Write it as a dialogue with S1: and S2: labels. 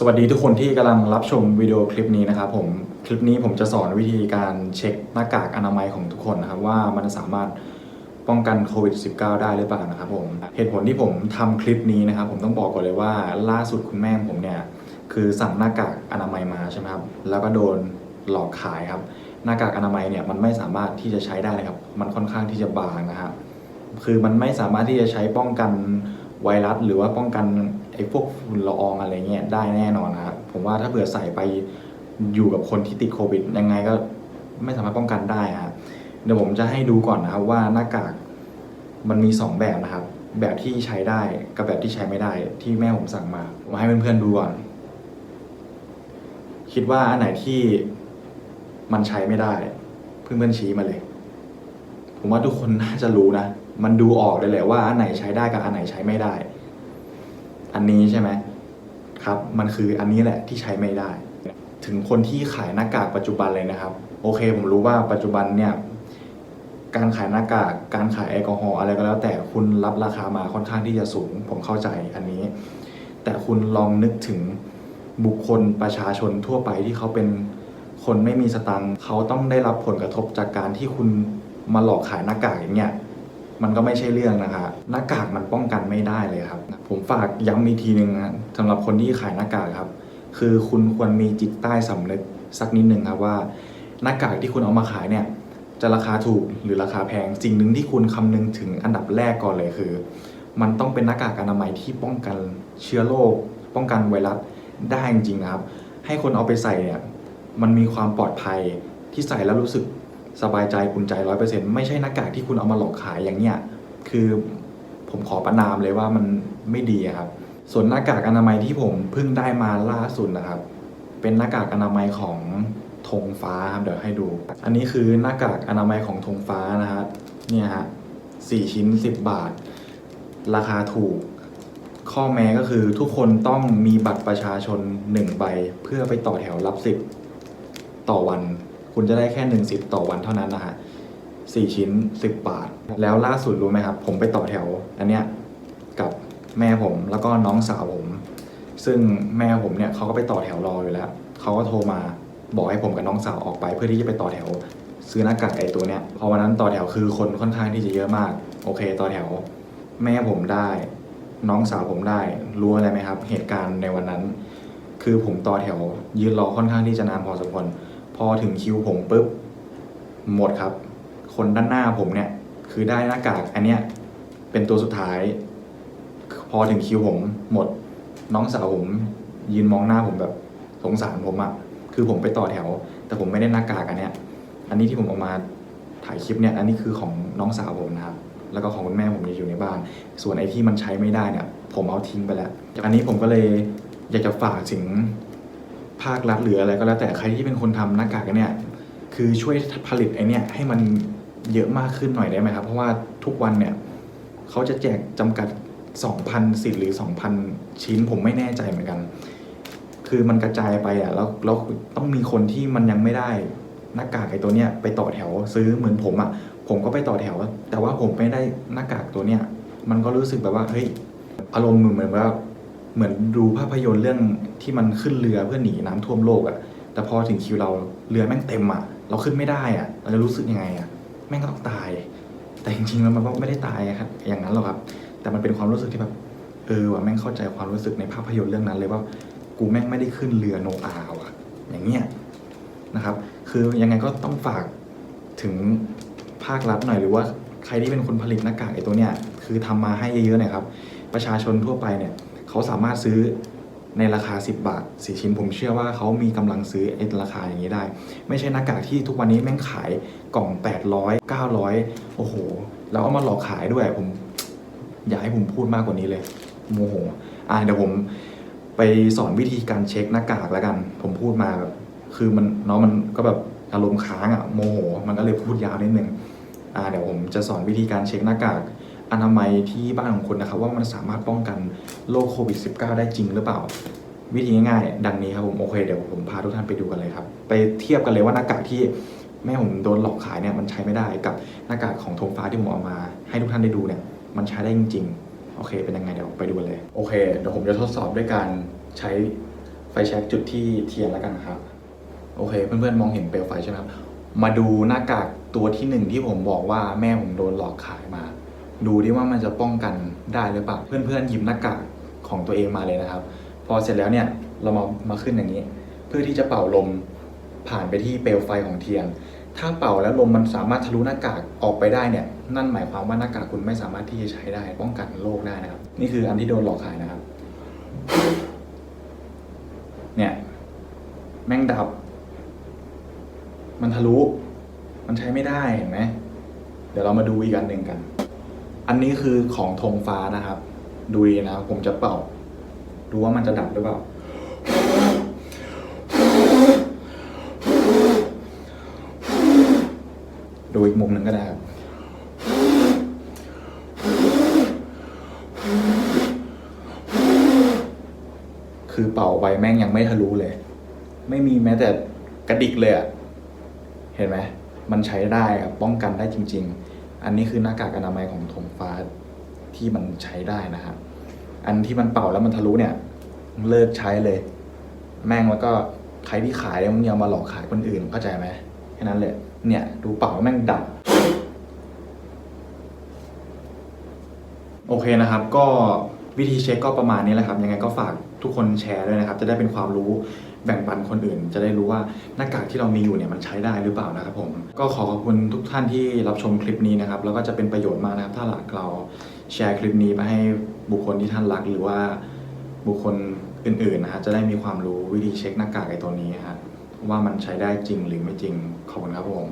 S1: สวัสดีทุกคนที่กำลังรับชมวิดีโอคลิปนี้นะครับผมคลิปนี้ผมจะสอนวิธีการเช็คหน้ากากอนามัยของทุกคนนะครับว่ามันสามารถป้องกันโควิด -19 ได้หรือเปล่านะครับผมเหตุผลที่ผมทำคลิปนี้นะครับผมต้องบอกก่อนเลยว่าล่าสุดคุณแม่ผมเนี่ยคือสั่งหน้ากากอนามัยมาใช่ไหมครับแล้วก็โดนหลอกขายครับหน้ากากอนามัยเนี่ยมันไม่สามารถที่จะใช้ได้เลยครับมันค่อนข้างที่จะบางนะครับคือมันไม่สามารถที่จะใช้ป้องกัน ไวรัสหรือว่าป้องกันไอ้พวกฝุ่นละอองอะไรเงี้ยได้แน่นอนนะครับผมว่าถ้าเผื่อใส่ไปอยู่กับคนที่ติดโควิดยังไงก็ไม่สามารถป้องกันได้ครับเดี๋ยวผมจะให้ดูก่อนนะครับว่าหน้ากากมันมีสองแบบนะครับ แบบที่ใช้ได้กับแบบที่ใช้ไม่ได้ที่แม่ผมสั่งมาผมให้เพื่อนๆดูก่อน คิดว่าอันไหนที่มันใช้ไม่ได้ เพื่อนๆชี้มาเลย ผมว่าทุกคนน่าจะรู้นะ มันดูออกเลยแหละว่าอันไหนใช้ได้กับอันไหนใช้ไม่ได้ อันนี้ใช่ไหมครับ มันคืออันนี้แหละที่ใช้ไม่ได้ ถึงคนที่ขายหน้ากากปัจจุบันเลยนะครับ โอเค ผมรู้ว่าปัจจุบันเนี่ยการขายหน้ากาก การขายแอลกอฮอล์อะไรก็แล้ว แต่คุณรับราคามาค่อนข้างที่จะสูง ผมเข้าใจอันนี้ แต่คุณลองนึกถึงบุคคลประชาชนทั่วไปที่เขาเป็นคนไม่มีสตังค์เขาต้องได้รับผลกระทบจากการที่คุณมาหลอกขายหน้ากากอย่างเงี้ย มันก็ไม่ใช่เรื่องนะครับหน้ากากมันป้องกันไม่ได้เลยครับ ผมฝากย้ำอีกทีหนึ่งนะสำหรับคนที่ขายหน้ากากครับ คือคุณควรมีจิตใต้สำนึกสักนิดหนึ่งครับว่า หน้ากากที่คุณเอามาขายเนี่ยจะราคาถูกหรือราคาแพงสิ่งหนึ่งที่คุณคำนึงถึงอันดับแรกก่อนเลยคือ มันต้องเป็นหน้ากากอนามัยที่ป้องกันเชื้อโรคป้องกันไวรัสได้จริงๆนะครับ ให้คนเอาไปใส่เนี่ยมันมีความปลอดภัยที่ใส่แล้วรู้สึก สบายใจอุ่นใจร้อยเปอร์เซ็นต์ไม่ใช่หน้ากากที่คุณเอามาหลอกขายอย่างเนี้ยคือผมขอประนามเลยว่ามันไม่ดีครับ ส่วนหน้ากากอนามัยที่ผมเพิ่งได้มาล่าสุดนะครับ เป็นหน้ากากอนามัยของธงฟ้าครับเดี๋ยวให้ดู อันนี้คือหน้ากากอนามัยของธงฟ้านะฮะเนี่ยฮะสี่ชิ้น10บาท ราคาถูก ข้อแม้ก็คือทุกคนต้องมีบัตรประชาชน1ใบ เพื่อไปต่อแถวรับสิทธิ์ต่อวัน คุณจะได้แค่หนึ่งสิทธิ์ต่อวันเท่านั้นนะฮะสี่ชิ้น10บาท แล้วล่าสุดรู้ไหมครับ ผมไปต่อแถว อันเนี้ยกับแม่ผมแล้วก็น้องสาวผม ซึ่งแม่ผมเนี่ยเขาก็ไปต่อแถวรออยู่แล้วเขาก็โทรมาบอกให้ผมกับน้องสาวออกไป เพื่อที่จะไปต่อแถว ซื้อหน้ากากไอตัวเนี้ยพอวันนั้นต่อแถวคือคนค่อนข้างที่จะเยอะมาก โอเค ต่อแถว แม่ผมได้ น้องสาวผมได้รู้อะไรไหมครับ เหตุการณ์ในวันนั้น คือผมต่อแถวยืนรอค่อนข้างที่จะนานพอสมควร พอถึงคิวผมปุ๊บหมดครับ คนด้านหน้าผมเนี่ย คือได้หน้ากากอันเนี้ยเป็นตัวสุดท้าย พอถึงคิวผมหมด น้องสาวผมยืนมองหน้าผมแบบสงสารผมอะคือผมไปต่อแถว แต่ผมไม่ได้หน้ากากอันเนี้ยอันนี้ที่ผมเออกมาถ่ายคลิปเนี่ย อันนี้คือของน้องสาวผมนะครับ แล้วก็ของคุณแม่ผมอยู่ในบ้าน ส่วนไอ้ที่มันใช้ไม่ได้เนี่ย ผมเอาทิ้งไปแล้วอันนี้ผมก็เลยอยากจะฝากถึง ภาครัฐหรืออะไรก็แล้วแต่ใครที่เป็นคนทำหน้ากากอันเนี่ยคือช่วยผลิตไอ้เนี่ยให้มันเยอะมากขึ้นหน่อยได้ไหมครับ เพราะว่าทุกวันเนี่ยเขาจะแจกจำกัด 2,000สิทธิ์หรือ 2,000 ชิ้นผมไม่แน่ใจเหมือนกัน คือมันกระจายไปอะแล้วแล้วต้องมีคนที่มันยังไม่ได้หน้ากากไอ้ตัวเนี้ยไปต่อแถวซื้อเหมือนผมอะผมก็ไปต่อแถว แต่ว่าผมไม่ได้หน้ากากตัวเนี้ยมันก็รู้สึกแบบว่าเฮ้ยอารมณ์เหมือนว่า เหมือนดูภาพยนตร์เรื่องที่มันขึ้นเรือเพื่อหนีน้ำท่วมโลกอะแต่พอถึงคิวเราเรือแม่งเต็มอะเราขึ้นไม่ได้อะเราจะรู้สึกยังไงอะแม่งก็ต้องตาย แต่จริงๆแล้วมันก็ไม่ได้ตายอะครับอย่างนั้นหรอกครับ แต่มันเป็นความรู้สึกที่แบบเออว่ะแม่งเข้าใจความรู้สึกในภาพยนตร์เรื่องนั้นเลยว่ากูแม่งไม่ได้ขึ้นเรือโนอาห์ว่ะอย่างเงี้ยนะครับ คือยังไงก็ต้องฝากถึงภาครัฐหน่อยหรือว่าใครที่เป็นคนผลิตหน้ากากไอ้ตัวเนี้ยคือทำมาให้เยอะๆหน่อยครับ ประชาชนทั่วไปเนี่ย เขาสามารถซื้อในราคา 10 บาทสี่ชิ้นผมเชื่อว่าเขามีกำลังซื้อไอ้ราคาอย่างนี้ได้ ไม่ใช่หน้ากากที่ทุกวันนี้แม่งขายกล่อง 800 900 โอ้โห แล้วเอามาหลอกขายด้วยผม อยากให้ผมพูดมากกว่านี้เลยโมโหอะเดี๋ยวผมไปสอนวิธีการเช็คหน้ากากแล้วกัน ผมพูดมาแบบคือมันเนาะมันก็แบบอารมณ์ค้างอะโมโห มันก็เลยพูดยาวนิดนึงอ่าเดี๋ยวผมจะสอนวิธีการเช็คหน้ากาก อนามัยที่บ้านของคุณนะครับ ว่ามันสามารถป้องกันโรคโควิด -19 ได้จริงหรือเปล่า วิธีง่ายๆดังนี้ครับผมโอเคเดี๋ยวผมพาทุกท่านไปดูกันเลยครับ ไปเทียบกันเลยว่าหน้ากากที่แม่ผมโดนหลอกขายเนี่ยมันใช้ไม่ได้กับหน้ากากของธงฟ้าที่ผมเอามา ให้ทุกท่านได้ดูเนี่ยมันใช้ได้จริง ๆ โอเค เป็นยังไงเดี๋ยวไปดูกันเลยโอเคเดี๋ยวผมจะทดสอบด้วยการใช้ไฟแช็กจุดที่เทียนแล้วกันครับโอเค เพื่อนๆมองเห็นเปลวไฟใช่ไหมครับมาดูหน้ากากตัวที่หนึ่งที่ผมบอกว่าแม่ผมโดนหลอกขายมา ดูดิว่ามันจะป้องกันได้หรือเปล่า เพื่อนๆหยิบหน้ากากของตัวเองมาเลยนะครับ พอเสร็จแล้วเนี่ยเรามามาขึ้นอย่างนี้ เพื่อที่จะเป่าลมผ่านไปที่เปลวไฟของเทียน ถ้าเป่าแล้วลมมันสามารถทะลุหน้ากากออกไปได้เนี่ย นั่นหมายความว่าหน้ากากคุณไม่สามารถที่จะใช้ได้ป้องกันโรคได้นะครับ นี่คืออันที่โดนหลอกขายนะครับ เนี่ยแม่งดับ มันทะลุ มันใช้ไม่ได้เห็นไหม เดี๋ยวเรามาดูอีกอันหนึ่งกัน อันนี้คือของธงฟ้านะครับ ดูดีนะผมจะเป่า ดูว่ามันจะดับหรือเปล่า ดูอีกมุมหนึ่งก็ได้ครับคือเป่าไปแม่งยังไม่ทะลุเลย ไม่มีแม้แต่กระดิกเลยอะเห็นไหม มันใช้ได้ครับป้องกันได้จริง ๆ อันนี้คือหน้ากากอนามัยของธงฟ้าที่มันใช้ได้นะครับอันที่มันเป่าแล้วมันทะลุเนี่ย เลิกใช้เลย แม่งแล้วก็ใครที่ขายเนี่ยมึงอย่ามาหลอกขายคนอื่นเข้าใจไหมแค่นั้นเลย เนี่ย ดูเป่าแม่งดับโอเคนะครับก็ วิธีเช็คก็ประมาณนี้แหละครับ ยังไงก็ฝากทุกคนแชร์ด้วยนะครับ จะได้เป็นความรู้แบ่งปันคนอื่น จะได้รู้ว่าหน้ากากที่เรามีอยู่เนี่ยมันใช้ได้หรือเปล่านะครับผมก็ขอขอบคุณทุกท่านที่รับชมคลิปนี้นะครับแล้วก็จะเป็นประโยชน์มากนะครับ ถ้าหากเราแชร์คลิปนี้ไปให้บุคคลที่ท่านรักหรือว่าบุคคลอื่นๆนะฮะจะได้มีความรู้วิธีเช็คหน้ากากไอ้ตัวนี้ฮะว่ามันใช้ได้จริงหรือไม่จริงขอบคุณครับผม